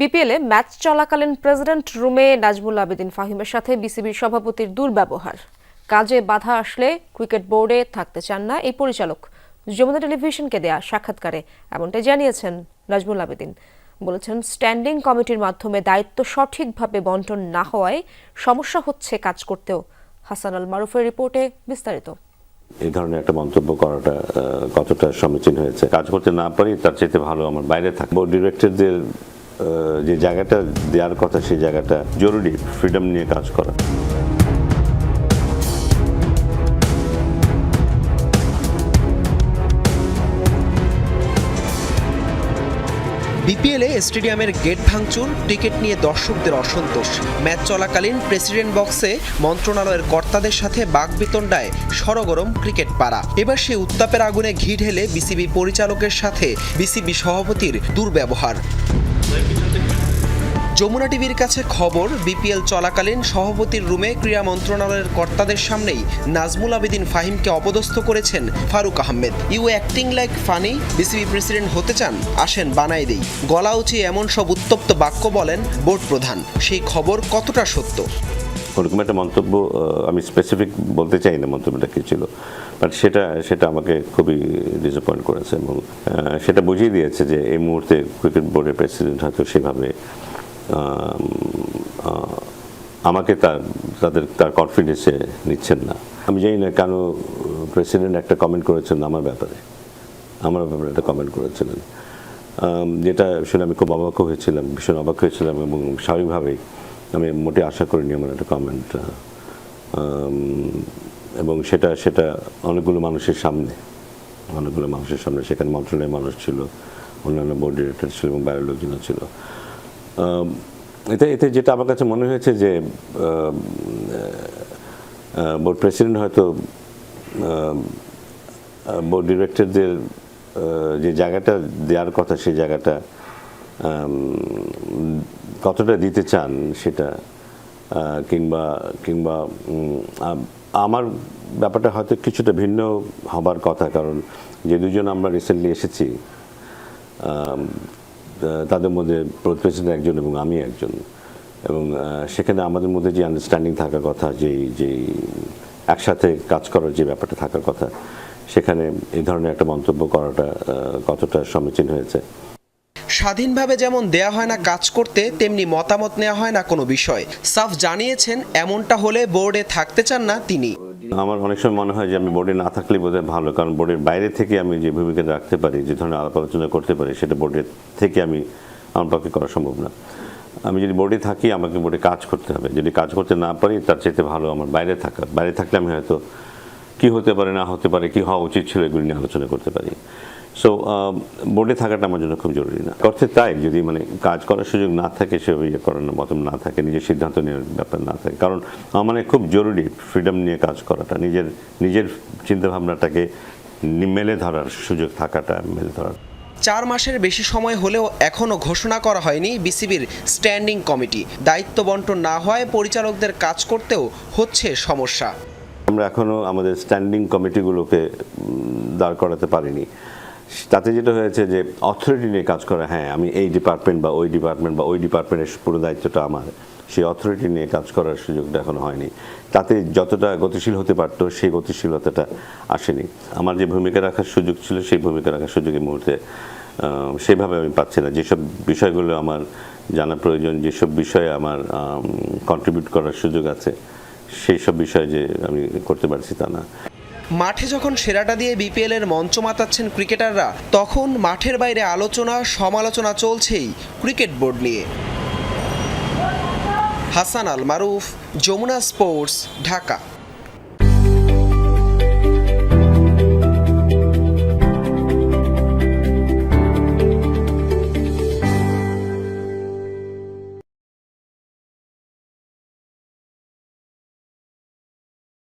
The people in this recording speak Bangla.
বিপিএলে ম্যাচ চলাকালীন প্রেসিডেন্ট রুমে নাজমুল আবেদিন ফাহিমের সাথে বিসিবির সভাপতির দুর্ব্যবহার। কাজে বাধা আসলে ক্রিকেট বোর্ডে থাকতে চান না এই পরিচালক। যমুনা টেলিভিশনকে দেয়া সাক্ষাৎকারে এমনটাই জানিয়েছেন নাজমুল আবেদিন। বলেছেন, স্ট্যান্ডিং কমিটির মাধ্যমে দায়িত্ব সঠিকভাবে বন্টন না হওয়ায় সমস্যা হচ্ছে কাজ করতেও। হাসান আল মারুফের রিপোর্টে বিস্তারিত। এই ধরনের একটা মন্তব্য করাটা কতটা সমীচীন হয়েছে। কাজ করতে না পারি, তার চাইতে ভালো আমার বাইরে থাকব ডিরেক্টরদের যে জায়গাটা দেওয়ার কথা, সেই জায়গাটা জরুরি ফ্রিডম নিয়ে কাজ করা। বিপিএলে স্টেডিয়ামের গেট ভাঙচুর, টিকিট নিয়ে দর্শকদের অসন্তোষ। ম্যাচ চলাকালীন প্রেসিডেন্ট বক্সে মন্ত্রণালয়ের কর্তাদের সাথে বাগবিতণ্ডায় সরগরম ক্রিকেট পাড়া। এবার সেই উত্তাপের আগুনে ঘি ঢেলে বিসিবি পরিচালকের সাথে বিসিবি সভাপতির দুর্ব্যবহার। যমুনা টিভির কাছে খবর, বিপিএল চলাকালীন সভাপতির রুমে ক্রীড়া মন্ত্রণালয়ের কর্তাদের সামনেই নাজমুল আবেদিন ফাহিমকে অপদস্থ করেছেন Faruk Ahmed. You acting like funny, BCB president হতে চান, আসেন বানাই দেই গলা উঁচিয়ে এমন সব উত্তপ্ত বাক্য বলেন বোর্ড প্রধান। সেই খবর কতটা সত্য? ওরকম একটা মন্তব্য আমি স্পেসিফিক বলতে চাই না মন্তব্যটা কী ছিল বাট সেটা সেটা আমাকে খুবই ডিসঅ্যাপয়েন্ট করেছে এবং সেটা বুঝিয়ে দিয়েছে যে এই মুহূর্তে ক্রিকেট বোর্ডের প্রেসিডেন্ট হয়তো সেভাবে আমাকে তার, তাদের, তার কনফিডেন্সে নিচ্ছেন না। আমি জানি না কেন প্রেসিডেন্ট একটা কমেন্ট করেছেন আমার ব্যাপারে আমার ব্যাপারে একটা কমেন্ট করেছিলেন। যেটা শুনে আমি খুব অবাক হয়েছিলাম, ভীষণ অবাক হয়েছিলাম এবং স্বাভাবিকভাবেই আমি মোটে আশা করিনি আমার একটা কমেন্ট এবং সেটা সেটা অনেকগুলো মানুষের সামনে, অনেকগুলো মানুষের সামনে। সেখানে মন্ত্রণালয়ের মানুষ ছিল, অন্যান্য বোর্ড ডিরেক্টর ছিল এবং বাইরের লোকজন ছিল এতে এতে যেটা আমার কাছে মনে হয়েছে যে বোর্ড প্রেসিডেন্ট হয়তো বোর্ড ডিরেক্টরদের যে জায়গাটা দেওয়ার কথা, সেই জায়গাটা কতটা দিতে চান সেটা কিংবা কিংবা আমার ব্যাপারটা হয়তো কিছুটা ভিন্ন হবার কথা, কারণ যে দুজন আমরা রিসেন্টলি এসেছি তাদের মধ্যে প্রেসিডেন্ট একজন এবং আমি একজন, এবং সেখানে আমাদের মধ্যে যে আন্ডারস্ট্যান্ডিং থাকার কথা যেই যেই একসাথে কাজ করার যে ব্যাপারটা থাকার কথা, সেখানে এই ধরনের একটা মন্তব্য করাটা কতটা সমীচীন হয়েছে। স্বাধীনভাবে যেমন দেয়া হয় না কাজ করতে, তেমনি মতামত নেওয়া হয় না কোনো বিষয়। সাফ জানিয়েছেন, এমনটা হলে বোর্ডে থাকতে চান না তিনি। আমার অনেক সময় মনে হয় যে আমি বোর্ডে না থাকলে বোধহয় ভালো, কারণ বোর্ডের বাইরে থেকে আমি যে ভূমিকা রাখতে পারি, যে ধরনের আলাপ আলোচনা করতে পারি, সেটা বোর্ডের থেকে আমি আমার পক্ষে করা সম্ভব না। আমি যদি বোর্ডে থাকি, আমাকে বোর্ডে কাজ করতে হবে। যদি কাজ করতে না পারি, তার চাইতে ভালো আমার বাইরে থাকা। বাইরে থাকলে আমি হয়তো কি হতে পারে, না হতে পারে, কি হওয়া উচিত ছিল এগুলি নিয়ে আলোচনা করতে পারি। সো বোর্ডে থাকাটা আমার জন্য খুব জরুরি না। অর্থে তাই যদি মানে কাজ করার সুযোগ না থাকে সে ইয়ে করার মতন না থাকে নিজের সিদ্ধান্ত নেওয়ার ব্যাপার না থাকে। কারণ আমার মানে খুব জরুরি ফ্রিডম নিয়ে কাজ করাটা নিজের নিজের চিন্তাভাবনাটাকে মেলে ধরার সুযোগ থাকাটা মেলে ধরার। চার মাসের বেশি সময় হলেও এখনও ঘোষণা করা হয়নি বিসিবির স্ট্যান্ডিং কমিটি দায়িত্ব বন্টন না হওয়ায় পরিচালকদের কাজ করতেও হচ্ছে সমস্যা। আমরা এখনও আমাদের স্ট্যান্ডিং কমিটিগুলোকে দাঁড় করাতে পারিনি। তাতে যেটা হয়েছে যে অথরিটি নিয়ে কাজ করা হ্যাঁ আমি এই ডিপার্টমেন্ট বা ওই ডিপার্টমেন্ট বা ওই ডিপার্টমেন্টের পুরো দায়িত্বটা আমার। সেই অথরিটি নিয়ে কাজ করার সুযোগটা এখনও হয়নি। তাতে যতটা গতিশীল হতে পারতো, সেই গতিশীলতাটা আসেনি। আমার যে ভূমিকা রাখার সুযোগ ছিল, সেই ভূমিকা রাখার সুযোগ এই মুহূর্তে সেভাবে আমি পাচ্ছি না। যেসব বিষয়গুলো আমার জানা প্রয়োজন, যেসব বিষয়ে আমার কন্ট্রিবিউট করার সুযোগ আছে, সেই সব বিষয়ে যে আমি করতে পারছি তা না। মাঠে যখন সেরাটা দিয়ে বিপিএল এর মঞ্চ মাতাচ্ছেন ক্রিকেটাররা, তখন মাঠের বাইরে আলোচনা, সমালোচনা চলছেই ক্রিকেট বোর্ড নিয়ে। হাসান আল মারুফ যমুনা স্পোর্টস, ঢাকা।